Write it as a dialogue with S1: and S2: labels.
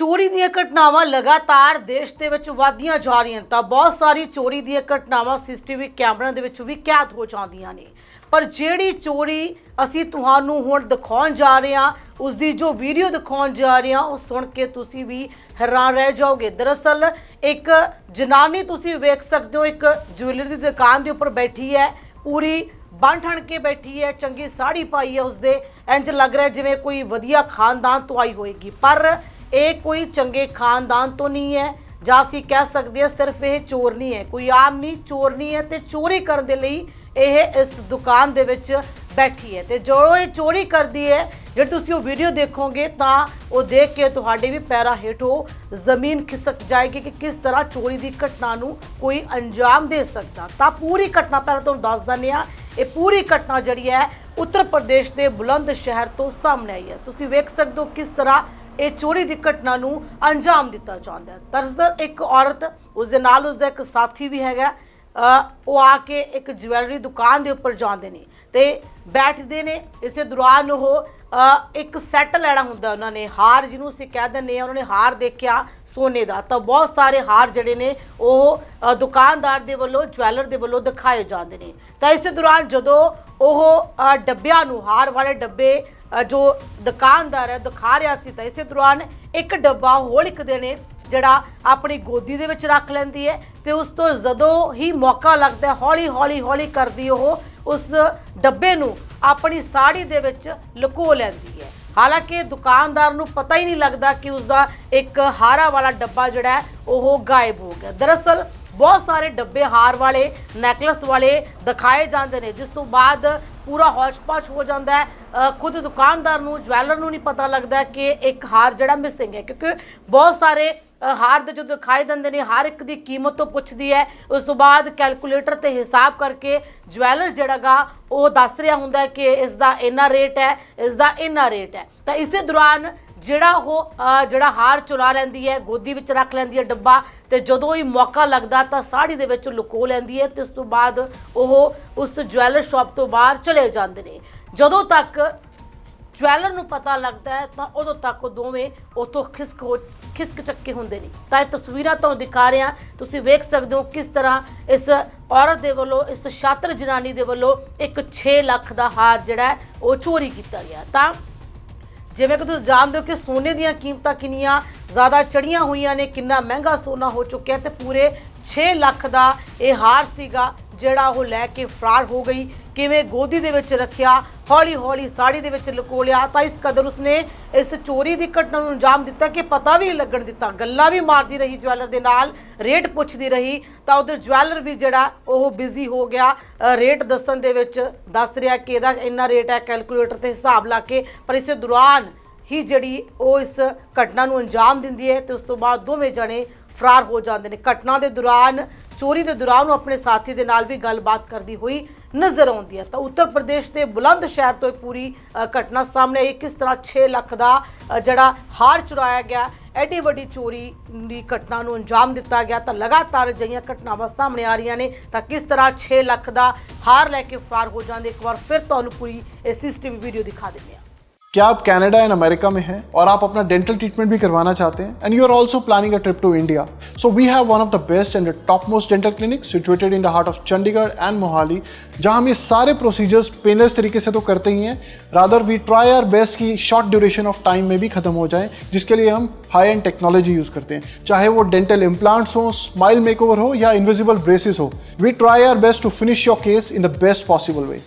S1: ਚੋਰੀ ਦੀਆਂ ਘਟਨਾਵਾਂ ਲਗਾਤਾਰ ਦੇਸ਼ ਦੇ ਵਿੱਚ ਵਧਦੀਆਂ ਜਾ ਰਹੀਆਂ ਤਾਂ ਬਹੁਤ ਸਾਰੀ ਚੋਰੀ ਦੀਆਂ ਘਟਨਾਵਾਂ ਸੀਸੀਟੀਵੀ ਕੈਮਰਿਆਂ ਦੇ ਵਿੱਚ ਵੀ ਕੈਦ ਹੋ ਜਾਂਦੀਆਂ ਨੇ। ਪਰ ਜਿਹੜੀ ਚੋਰੀ ਅਸੀਂ ਤੁਹਾਨੂੰ ਹੁਣ ਦਿਖਾਉਣ ਜਾ ਰਹੇ ਹਾਂ ਉਸ ਦੀ ਜੋ ਵੀਡੀਓ ਦਿਖਾਉਣ ਜਾ ਰਹੇ ਹਾਂ, ਉਹ ਸੁਣ ਕੇ ਤੁਸੀਂ ਵੀ ਹੈਰਾਨ ਰਹਿ ਜਾਓਗੇ। ਦਰਅਸਲ ਇੱਕ ਜਨਾਨੀ ਤੁਸੀਂ ਵੇਖ ਸਕਦੇ ਹੋ, ਇੱਕ ਜੁਐਲਰੀ ਦੀ ਦੁਕਾਨ ਦੇ ਉੱਪਰ ਬੈਠੀ ਹੈ, ਪੂਰੀ ਬਣ ਠਣ ਕੇ ਬੈਠੀ ਹੈ, ਚੰਗੀ ਸਾੜੀ ਪਾਈ ਹੈ ਉਸਦੇ। ਇੰਜ ਲੱਗ ਰਿਹਾ ਜਿਵੇਂ ਕੋਈ ਵਧੀਆ ਖਾਨਦਾਨ ਤੋਂ ਆਈ ਹੋਏਗੀ। ਪਰ ਇਹ ਕੋਈ ਚੰਗੇ ਖਾਨਦਾਨ ਤੋਂ ਨਹੀਂ ਹੈ, ਜਾਂ ਅਸੀਂ ਕਹਿ ਸਕਦੇ ਹਾਂ ਸਿਰਫ ਇਹ ਚੋਰ ਨਹੀਂ ਹੈ। ਕੋਈ ਆਮ ਨਹੀਂ, ਚੋਰ ਨਹੀਂ ਹੈ ਤੇ ਚੋਰੀ ਕਰਨ ਦੇ ਲਈ ਇਹ ਇਸ ਦੁਕਾਨ ਦੇ ਵਿੱਚ ਬੈਠੀ ਹੈ। ਤੇ ਜੋ ਇਹ ਚੋਰੀ ਕਰਦੀ ਹੈ, ਜੇ ਤੁਸੀਂ ਉਹ ਵੀਡੀਓ ਦੇਖੋਗੇ, ਤਾਂ ਉਹ ਦੇਖ ਕੇ ਤੁਹਾਡੇ ਵੀ ਪੈਰਾਂ ਹੇਠੋਂ ਜ਼ਮੀਨ ਖਿਸਕ ਜਾਏਗੀ ਕਿ ਕਿਸ ਤਰ੍ਹਾਂ ਚੋਰੀ ਦੀ ਘਟਨਾ ਨੂੰ ਕੋਈ ਅੰਜਾਮ ਦੇ ਸਕਦਾ। ਤਾਂ ਪੂਰੀ ਘਟਨਾ ਪਹਿਲਾਂ ਤੁਹਾਨੂੰ ਦੱਸ ਦਿੰਦੇ ਹਾਂ। ਇਹ ਪੂਰੀ ਘਟਨਾ ਜਿਹੜੀ ਹੈ, ਉੱਤਰ ਪ੍ਰਦੇਸ਼ ਦੇ ਬੁਲੰਦ ਸ਼ਹਿਰ ਤੋਂ ਸਾਹਮਣੇ ਆਈ ਹੈ। ਤੁਸੀਂ ਵੇਖ ਸਕਦੇ ਹੋ ਕਿਸ ਤਰ੍ਹਾਂ ਇਹ ਚੋਰੀ ਦੀ ਘਟਨਾ ਨੂੰ ਅੰਜਾਮ ਦਿੱਤਾ ਜਾਂਦਾ ਹੈ। ਦਰਅਸਲ ਇੱਕ ਔਰਤ ਉਸ ਦੇ ਨਾਲ ਉਸ ਦਾ ਇੱਕ ਸਾਥੀ ਵੀ ਹੈਗਾ। ਉਹ ਆ ਕੇ ਇੱਕ ਜਵੈਲਰੀ ਦੁਕਾਨ ਦੇ ਉੱਪਰ ਜਾਂਦੇ ਨੇ ਤੇ ਬੈਠਦੇ ਨੇ। ਇਸੇ ਦੌਰਾਨ ਉਹ ਇੱਕ ਸੈੱਟ ਲੈਣਾ ਹੁੰਦਾ ਉਹਨਾਂ ਨੇ। ਹਾਰ ਜਿਹਨੂੰ ਅਸੀਂ ਕਹਿ ਦਿੰਦੇ ਆ ਉਹਨਾਂ ਨੇ ਹਾਰ ਦੇਖਿਆ ਸੋਨੇ ਦਾ। ਤਾਂ ਬਹੁਤ ਸਾਰੇ ਹਾਰ ਜਿਹੜੇ ਨੇ, ਉਹ ਦੁਕਾਨਦਾਰ ਦੇ ਵੱਲੋਂ, ਜਵੈਲਰ ਦੇ ਵੱਲੋਂ ਦਿਖਾਏ ਜਾਂਦੇ ਨੇ। ਤਾਂ ਇਸੇ ਦੌਰਾਨ ਜਦੋਂ ਉਹ ਡੱਬਿਆਂ ਨੂੰ, ਹਾਰ ਵਾਲੇ ਡੱਬੇ ਜੋ ਦੁਕਾਨਦਾਰ ਹੈ, ਦਿਖਾ ਰਿਹਾ ਸੀ ਤਾਂ ਇਸੇ ਦੌਰਾਨ ਇੱਕ ਡੱਬਾ ਹੋਲਿਕਦੇ ਨੇ, ਜਿਹੜਾ ਆਪਣੀ ਗੋਦੀ ਦੇ ਵਿੱਚ ਰੱਖ ਲੈਂਦੀ ਹੈ ਤੇ ਉਸ ਤੋਂ ਜਦੋਂ ਹੀ ਮੌਕਾ ਲੱਗਦਾ ਹੌਲੀ ਹੌਲੀ ਹੌਲੀ ਕਰਦੀ ਉਹ ਉਸ ਡੱਬੇ ਨੂੰ ਆਪਣੀ ਸਾੜੀ ਦੇ ਵਿੱਚ ਲੁਕੋ ਲੈਂਦੀ ਹੈ। ਹਾਲਾਂਕਿ ਦੁਕਾਨਦਾਰ ਨੂੰ ਪਤਾ ਹੀ ਨਹੀਂ ਲੱਗਦਾ ਕਿ ਉਸ ਦਾ ਇੱਕ ਹਾਰਾ ਵਾਲਾ ਡੱਬਾ ਜਿਹੜਾ ਉਹ ਗਾਇਬ ਹੋ ਗਿਆ। ਦਰਅਸਲ ਬਹੁਤ ਸਾਰੇ ਡੱਬੇ ਹਾਰ ਵਾਲੇ, ਨੈਕਲਸ ਵਾਲੇ ਦਿਖਾਏ ਜਾਂਦੇ ਨੇ, ਜਿਸ ਤੋਂ ਬਾਅਦ ਪੂਰਾ ਹੌਸ਼-ਪੌਸ਼ ਹੋ ਜਾਂਦਾ ਹੈ। ਖੁਦ ਦੁਕਾਨਦਾਰ ਨੂੰ, ਜਵੈਲਰ ਨੂੰ ਨਹੀਂ ਪਤਾ ਲੱਗਦਾ ਕਿ ਇੱਕ ਹਾਰ ਜਿਹੜਾ ਮਿਸਿੰਗ ਹੈ। ਕਿਉਂਕਿ ਬਹੁਤ ਸਾਰੇ ਹਾਰ ਦੇ ਜਦੋਂ ਦਿਖਾਈ ਦਿੰਦੇ ਨੇ, ਹਰ ਇੱਕ ਦੀ ਕੀਮਤ ਤੋਂ ਪੁੱਛਦੀ ਹੈ। ਉਸ ਤੋਂ ਬਾਅਦ ਕੈਲਕੂਲੇਟਰ ਤੇ ਹਿਸਾਬ ਕਰਕੇ ਜਵੈਲਰ ਜਿਹੜਾਗਾ, ਉਹ ਦੱਸ ਰਿਹਾ ਹੁੰਦਾ ਕਿ ਇਸ ਦਾ ਇੰਨਾ ਰੇਟ ਹੈ ਇਸ ਦਾ ਇੰਨਾ ਰੇਟ ਹੈ। ਤਾਂ ਇਸੇ ਦੌਰਾਨ ਜਿਹੜਾ ਉਹ ਜਿਹੜਾ ਹਾਰ ਚੁਰਾ ਲੈਂਦੀ ਹੈ, ਗੋਦੀ ਵਿੱਚ ਰੱਖ ਲੈਂਦੀ ਹੈ ਡੱਬਾ ਤੇ ਜਦੋਂ ਹੀ ਮੌਕਾ ਲੱਗਦਾ ਤਾਂ ਸਾੜੀ ਦੇ ਵਿੱਚ ਲੁਕੋ ਲੈਂਦੀ ਹੈ ਤੇ ਉਸ ਤੋਂ ਬਾਅਦ ਉਹ ਉਸ ਜਵੈਲਰ ਸ਼ਾਪ ਤੋਂ ਬਾਹਰ ਚਲੇ ਜਾਂਦੇ ਨੇ। ਜਦੋਂ ਤੱਕ ਜਵੈਲਰ ਨੂੰ ਪਤਾ ਲੱਗਦਾ ਹੈ ਤਾਂ ਉਦੋਂ ਤੱਕ ਉਹ ਦੋਵੇਂ ਉਥੋਂ ਖਿਸਕ ਹੋ, ਖਿਸਕ ਚੱਕੇ ਹੁੰਦੇ ਨੇ। ਤਾਂ ਇਹ ਤਸਵੀਰਾਂ ਤੁਹਾਨੂੰ ਦਿਖਾ ਰਹੇ ਹਾਂ। ਤੁਸੀਂ ਵੇਖ ਸਕਦੇ ਹੋ ਕਿਸ ਤਰ੍ਹਾਂ ਇਸ ਔਰਤ ਦੇ ਵੱਲੋਂ, ਇਸ ਛਾਤਰ ਜਨਾਨੀ ਦੇ ਵੱਲੋਂ ਇੱਕ 6 ਲੱਖ ਦਾ ਹਾਰ ਜਿਹੜਾ ਉਹ ਚੋਰੀ ਕੀਤਾ ਗਿਆ। ਤਾਂ ਜਿਵੇਂ ਕਿ ਤੁਸੀਂ ਜਾਣਦੇ ਹੋ ਕਿ ਸੋਨੇ ਦੀਆਂ ਕੀਮਤਾਂ ਕਿੰਨੀਆਂ ਜ਼ਿਆਦਾ ਚੜੀਆਂ ਹੋਈਆਂ ਨੇ, ਕਿੰਨਾ ਮਹਿੰਗਾ ਸੋਨਾ ਹੋ ਚੁੱਕਿਆ ਤੇ ਪੂਰੇ 6 ਲੱਖ ਦਾ ਇਹ ਹਾਰ ਸੀਗਾ, ਜਿਹੜਾ ਉਹ ਲੈ ਕੇ ਫਰਾਰ ਹੋ ਗਈ। ਕਿਵੇਂ ਗੋਦੀ ਦੇ ਵਿੱਚ ਰੱਖਿਆ ਹੌਲੀ ਹੌਲੀ ਸਾੜੀ ਦੇ ਵਿੱਚ ਲੁਕੋ ਲਿਆ, ਤਾਂ ਇਸ ਕਦਰ ਉਸਨੇ ਇਸ ਚੋਰੀ ਦੀ ਘਟਨਾ ਨੂੰ ਅੰਜਾਮ ਦਿੱਤਾ ਕਿ ਪਤਾ ਵੀ ਨਹੀਂ ਲੱਗਣ ਦਿੱਤਾ। ਗੱਲਾਂ ਵੀ ਮਾਰਦੀ ਰਹੀ ਜਵੈਲਰ ਦੇ ਨਾਲ, ਰੇਟ ਪੁੱਛਦੀ ਰਹੀ, ਤਾਂ ਉਧਰ ਜਵੈਲਰ ਵੀ ਜਿਹੜਾ ਉਹ ਬਿਜ਼ੀ ਹੋ ਗਿਆ। ਰੇਟ ਦੱਸਣ ਦੇ ਵਿੱਚ ਦੱਸ ਰਿਹਾ ਕਿ ਇਹਦਾ ਇੰਨਾ ਰੇਟ ਹੈ ਕੈਲਕੂਲੇਟਰ ਤੇ ਹਿਸਾਬ ਲਾ ਕੇ, ਪਰ ਇਸੇ ਦੌਰਾਨ ਹੀ ਜਿਹੜੀ ਉਹ ਇਸ ਘਟਨਾ ਨੂੰ ਅੰਜਾਮ ਦਿੰਦੀ ਹੈ ਤੇ ਉਸ ਤੋਂ ਬਾਅਦ ਦੋਵੇਂ ਜਣੇ ਫਰਾਰ ਹੋ ਜਾਂਦੇ ਨੇ। ਘਟਨਾ ਦੇ ਦੌਰਾਨ ਚੋਰੀ ਦੇ ਦੌਰਾਨ ਉਹ ਆਪਣੇ ਸਾਥੀ ਦੇ ਨਾਲ ਵੀ ਗੱਲਬਾਤ ਕਰਦੀ ਹੋਈ ਨਜ਼ਰ ਆਉਂਦੀ ਹੈ ਤਾਂ ਉੱਤਰ ਪ੍ਰਦੇਸ਼ ਦੇ ਬੁਲੰਦ ਸ਼ਹਿਰ ਤੋਂ ਇਹ ਪੂਰੀ ਅ, ਘਟਨਾ ਸਾਹਮਣੇ ਆਈ ਕਿਸ ਤਰ੍ਹਾਂ 6 ਲੱਖ ਦਾ ਅ, ਜਿਹੜਾ ਹਾਰ ਚੁਰਾਇਆ ਗਿਆ ਐਡੀ ਵੱਡੀ ਚੋਰੀ ਦੀ ਘਟਨਾ ਨੂੰ ਅੰਜਾਮ ਦਿੱਤਾ ਗਿਆ ਤਾਂ ਲਗਾਤਾਰ ਅਜਿਹੀਆਂ ਘਟਨਾਵਾਂ ਸਾਹਮਣੇ ਆ ਰਹੀਆਂ ਨੇ ਤਾਂ ਕਿਸ ਤਰ੍ਹਾਂ 6 ਲੱਖ ਦਾ ਹਾਰ ਲੈ ਕੇ ਫਰਾਰ ਹੋ ਜਾਂਦੇ ਇੱਕ ਵਾਰ ਫਿਰ ਤੁਹਾਨੂੰ ਪੂਰੀ ਇਹ ਸੀਸੀਟੀਵੀ ਵੀਡੀਓ ਦਿਖਾ ਦਿੰਦੇ ਹਾਂ
S2: क्या आप कनाडा एंड अमेरिका में हैं और आप अपना डेंटल ट्रीटमेंट भी करवाना चाहते हैं and you are also planning a trip to India so we have one of the best and top most dental clinic situated in the heart of Chandigarh and Mohali जहाँ हम ये सारे procedures painless तरीके से तो करते ही हैं। Rather we try our best की शॉर्ट ड्यूरेशन ऑफ़ टाइम में भी खत्म हो जाए, जिसके लिए हम हाई एंड टेक्नोलॉजी यूज़ करते हैं। चाहे वो डेंटल इम्प्लांट्स हो स्माइल मेकओवर हो या इनविजिबल ब्रेसेस हो we try our best to finish your case in the best possible way